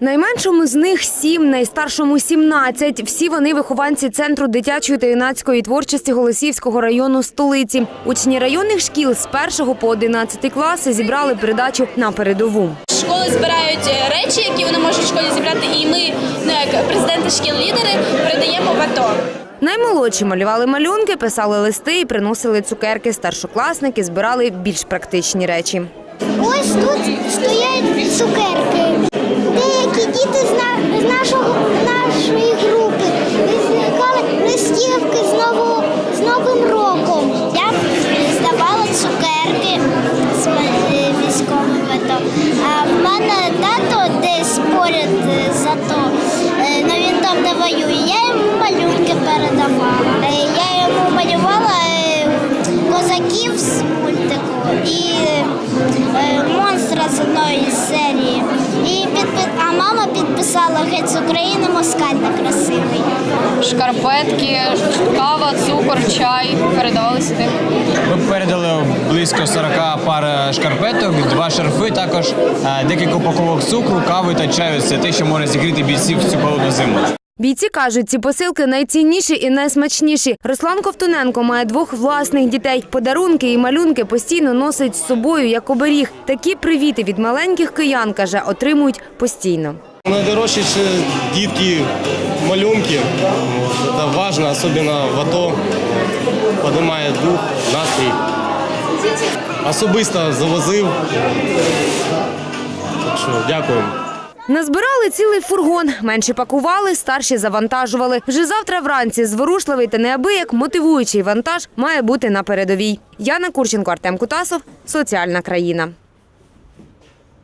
Найменшому з них сім, найстаршому 17. Всі вони вихованці центру дитячої та юнацької творчості Голосіївського району столиці. Учні районних шкіл з 1 по 11 класи зібрали передачу на передову. Школи збирають е, речі, які вони можуть в школі зібрати, і ми, ну як президенти шкіл лідери, передаємо в АТО. Наймолодші малювали малюнки, писали листи і приносили цукерки. Старшокласники збирали більш практичні речі. Ось тут стоять цукерки. Новим роком. Я здавала цукерки з е, військовим АТО. А в мене тато десь поряд е, з АТО, е, ну він там не воює. Я йому малюнки передавала. Е, Я йому малювала козаків з мультику і монстра з одної серії. І підпи- а мама підписала геть з України москаль не красивий. Шкарпетки, кава, цукор, чай передавали сюди. Ми передали близько 40 пар шкарпеток, два шарфи, також е, декілька упаковок цукру, кави та чаю. Це те, що може зігріти бійців в цю холодну зиму. Бійці кажуть, ці посилки найцінніші і найсмачніші. Руслан Ковтуненко має двох власних дітей. Подарунки і малюнки постійно носить з собою як оберіг. Такі привіти від маленьких киян, каже, отримують постійно. Найдорожче ще дітки, малюнки. Это важно, особенно в АТО. Поднимає дух, настрій. Особисто завозив. Так що дякуємо. Назбирали цілий фургон. Менші пакували, старші завантажували. Вже завтра вранці зворушливий та неабияк мотивуючий вантаж має бути на передовій. Яна Курченко, Артем Кутасов. Соціальна країна.